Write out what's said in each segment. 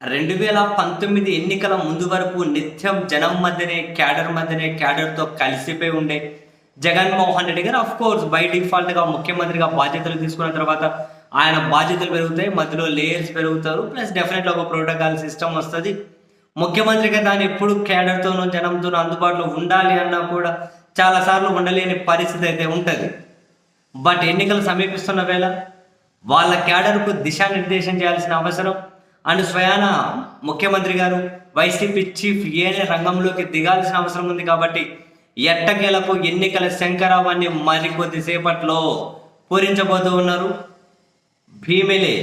రెండు వేల పంతొమ్మిది ఎన్నికల ముందు వరకు నిత్యం జనం మధ్యనే క్యాడర్ మధ్యనే క్యాడర్తో కలిసిపోయి ఉండే జగన్మోహన్ రెడ్డి గారు అఫ్ కోర్స్ బై డిఫాల్ట్గా ముఖ్యమంత్రిగా బాధ్యతలు తీసుకున్న తర్వాత ఆయన బాధ్యతలు పెరుగుతాయి మధ్యలో లేయర్స్ పెరుగుతారు ప్లస్ డెఫినెట్గా ఒక ప్రోటోకాల్ సిస్టమ్ వస్తుంది. ముఖ్యమంత్రిగా దాన్ని ఎప్పుడు క్యాడర్తోనూ జనంతోనూ అందుబాటులో ఉండాలి అన్నా కూడా చాలా సార్లు ఉండలేని పరిస్థితి అయితే ఉంటుంది. బట్ ఎన్నికలు సమీపిస్తున్న వేళ వాళ్ళ క్యాడర్కు దిశానిర్దేశం చేయాల్సిన అవసరం అండ్ స్వయాన ముఖ్యమంత్రి గారు వైసీపీ చీఫ్ ఏనే రంగంలోకి దిగాల్సిన అవసరం ఉంది కాబట్టి ఎట్టకేలకు ఎన్నికల శంకరావాన్ని మరికొద్ది సేపట్లో పూరించబోతూ ఉన్నారు. భీమిలి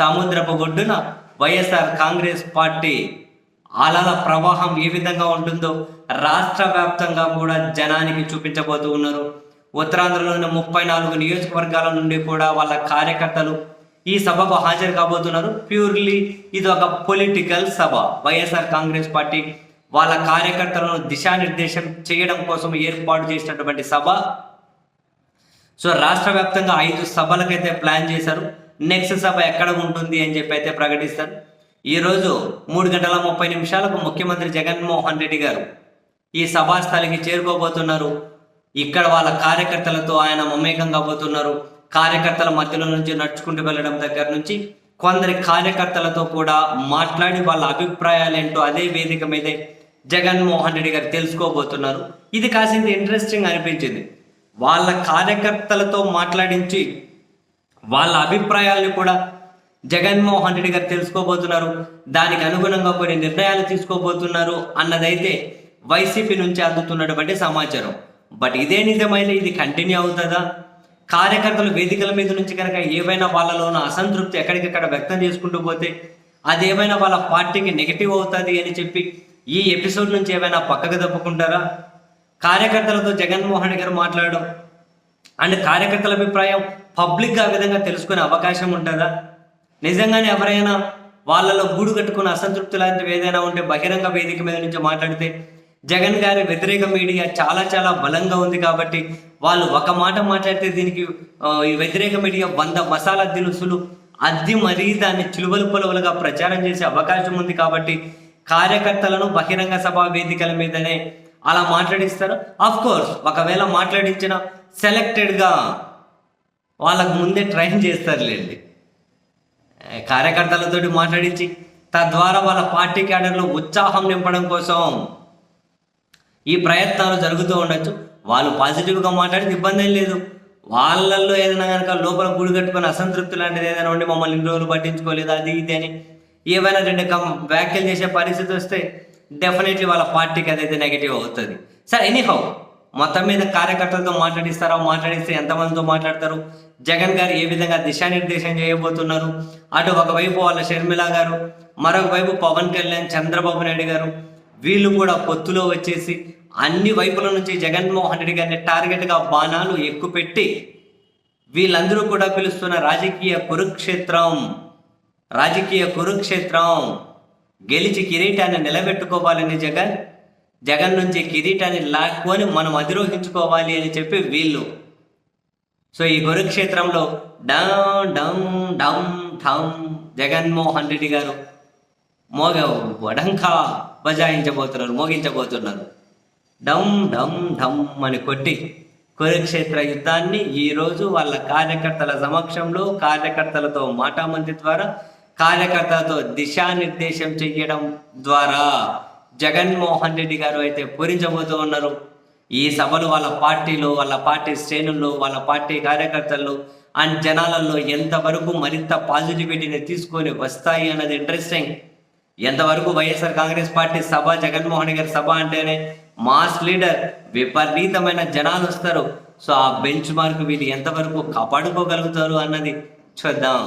సముద్రపు ఒడ్డున వైఎస్ఆర్ కాంగ్రెస్ పార్టీ అలల ప్రవాహం ఏ విధంగా ఉంటుందో రాష్ట్ర వ్యాప్తంగా కూడా జనానికి చూపించబోతూ ఉన్నారు. ఉత్తరాంధ్రలోని ముప్పై నాలుగు నియోజకవర్గాల నుండి కూడా వాళ్ళ కార్యకర్తలు ఈ సభకు హాజరు కాబోతున్నారు. ప్యూర్లీ ఇది ఒక పొలిటికల్ సభ. వైఎస్ఆర్ కాంగ్రెస్ పార్టీ వాళ్ళ కార్యకర్తలను దిశానిర్దేశం చేయడం కోసం ఏర్పాటు చేసినటువంటి సభ. సో రాష్ట్ర వ్యాప్తంగా ఐదు సభలకైతే ప్లాన్ చేశారు. నెక్స్ట్ సభ ఎక్కడ ఉంటుంది అని చెప్పి అయితే ప్రకటిస్తారు. ఈరోజు మూడు గంటల ముప్పై నిమిషాలకు ముఖ్యమంత్రి జగన్మోహన్ రెడ్డి గారు ఈ సభాస్థలికి చేరుకోబోతున్నారు. ఇక్కడ వాళ్ళ కార్యకర్తలతో ఆయన మమేకం కాబోతున్నారు. కార్యకర్తల మధ్యలో నుంచి నడుచుకుంటూ వెళ్ళడం దగ్గర నుంచి కొందరి కార్యకర్తలతో కూడా మాట్లాడి వాళ్ళ అభిప్రాయాలు ఏంటో అదే వేదిక మీదే జగన్మోహన్ రెడ్డి గారు తెలుసుకోబోతున్నారు. ఇది కాసింత ఇంట్రెస్టింగ్ అనిపించింది. వాళ్ళ కార్యకర్తలతో మాట్లాడించి వాళ్ళ అభిప్రాయాలను కూడా జగన్మోహన్ రెడ్డి గారు తెలుసుకోబోతున్నారు. దానికి అనుగుణంగా కొన్ని నిర్ణయాలు తీసుకోబోతున్నారు అన్నదైతే వైసీపీ నుంచి అందుతున్నటువంటి సమాచారం. బట్ ఇదే నిజమైన ఇది కంటిన్యూ అవుతుందా? కార్యకర్తలు వేదికల మీద నుంచి కనుక ఏవైనా వాళ్ళలో ఉన్న అసంతృప్తి ఎక్కడికక్కడ వ్యక్తం చేసుకుంటూ పోతే అదేమైనా వాళ్ళ పార్టీకి నెగిటివ్ అవుతుంది అని చెప్పి ఈ ఎపిసోడ్ నుంచి ఏమైనా పక్కకు తప్పుకుంటారా? కార్యకర్తలతో జగన్మోహన్ గారు మాట్లాడడం అండ్ కార్యకర్తల అభిప్రాయం పబ్లిక్గా ఆ విధంగా తెలుసుకునే అవకాశం ఉంటుందా? నిజంగానే ఎవరైనా వాళ్ళలో గూడు కట్టుకున్న అసంతృప్తి లాంటివి ఏదైనా ఉంటే బహిరంగ వేదిక మీద నుంచి మాట్లాడితే జగన్ గారి వ్యతిరేక మీడియా చాలా చాలా బలంగా ఉంది కాబట్టి వాళ్ళు ఒక మాట మాట్లాడితే దీనికి ఈ వ్యతిరేక మీడియా వంద మసాలా దినుసులు అద్ది మరీ దాన్ని చిలువలు పొలవలుగా ప్రచారం చేసే అవకాశం ఉంది కాబట్టి కార్యకర్తలను బహిరంగ సభా వేదికల మీదనే అలా మాట్లాడిస్తారు. అఫ్ కోర్స్ ఒకవేళ మాట్లాడించిన సెలెక్టెడ్గా వాళ్ళకు ముందే ట్రైన్ చేస్తారులేండి. కార్యకర్తలతోటి మాట్లాడించి తద్వారా వాళ్ళ పార్టీ క్యాడర్లో ఉత్సాహం నింపడం కోసం ఈ ప్రయత్నాలు జరుగుతూ ఉండొచ్చు. వాళ్ళు పాజిటివ్గా మాట్లాడితే ఇబ్బంది ఏం లేదు. వాళ్ళల్లో ఏదైనా కనుక లోపల గుడి కట్టుకొని అసంతృప్తి లాంటిది ఏదైనా ఉండి మమ్మల్ని ఇన్ని రోజులు పట్టించుకోలేదు అది ఇది అని ఏవైనా రెండు కం వ్యాఖ్యలు చేసే పరిస్థితి వస్తే డెఫినెట్లీ వాళ్ళ పార్టీకి అదైతే నెగిటివ్ అవుతుంది. సరే ఎనీహౌ మొత్తం మీద కార్యకర్తలతో మాట్లాడిస్తారో? మాట్లాడిస్తే ఎంతమందితో మాట్లాడతారు? జగన్ గారు ఏ విధంగా దిశానిర్దేశం చేయబోతున్నారు? అటు ఒకవైపు వాళ్ళ షర్మిల గారు మరొకవైపు పవన్ కళ్యాణ్ చంద్రబాబు నాయుడు గారు వీళ్ళు కూడా పొత్తులో వచ్చేసి అన్ని వైపుల నుంచి జగన్మోహన్ రెడ్డి గారిని టార్గెట్గా బాణాలు ఎక్కుపెట్టి వీళ్ళందరూ కూడా పిలుస్తున్న రాజకీయ కురుక్షేత్రం రాజకీయ కురుక్షేత్రం గెలిచి కిరీటాన్ని నిలబెట్టుకోవాలని జగన్ జగన్ నుంచి కిరీటాన్ని లాక్కొని మనం అధిరోహించుకోవాలి అని చెప్పి వీళ్ళు. సో ఈ కురుక్షేత్రంలో డమ్ డమ్ డమ్ ఠమ్ జగన్మోహన్ రెడ్డి గారు మోగ వడంకా బజాయించబోతున్నారు మోగించబోతున్నారు. డమ్ డమ్ డమ్ అని కొట్టి కురుక్షేత్ర యుద్ధాన్ని ఈరోజు వాళ్ళ కార్యకర్తల సమక్షంలో కార్యకర్తలతో మాటామంతి ద్వారా కార్యకర్తలతో దిశానిర్దేశం చేయడం ద్వారా జగన్మోహన్ రెడ్డి గారు అయితే పూరించబోతూ ఉన్నారు. ఈ సభలు వాళ్ళ పార్టీలో వాళ్ళ పార్టీ శ్రేణుల్లో వాళ్ళ పార్టీ కార్యకర్తల్లో అండ్ జనాలలో ఎంతవరకు మరింత పాజిటివిటీని తీసుకొని వస్తాయి అన్నది ఇంట్రెస్టింగ్ ఎంతవరకు వైఎస్ఆర్ కాంగ్రెస్ పార్టీ సభ జగన్మోహన్ గారి సభ అంటేనే మాస్ లీడర్ విపరీతమైన జనాలు వస్తారు. సో ఆ బెంచ్ మార్క్ వీళ్ళు ఎంతవరకు కాపాడుకోగలుగుతారు అన్నది చూద్దాం.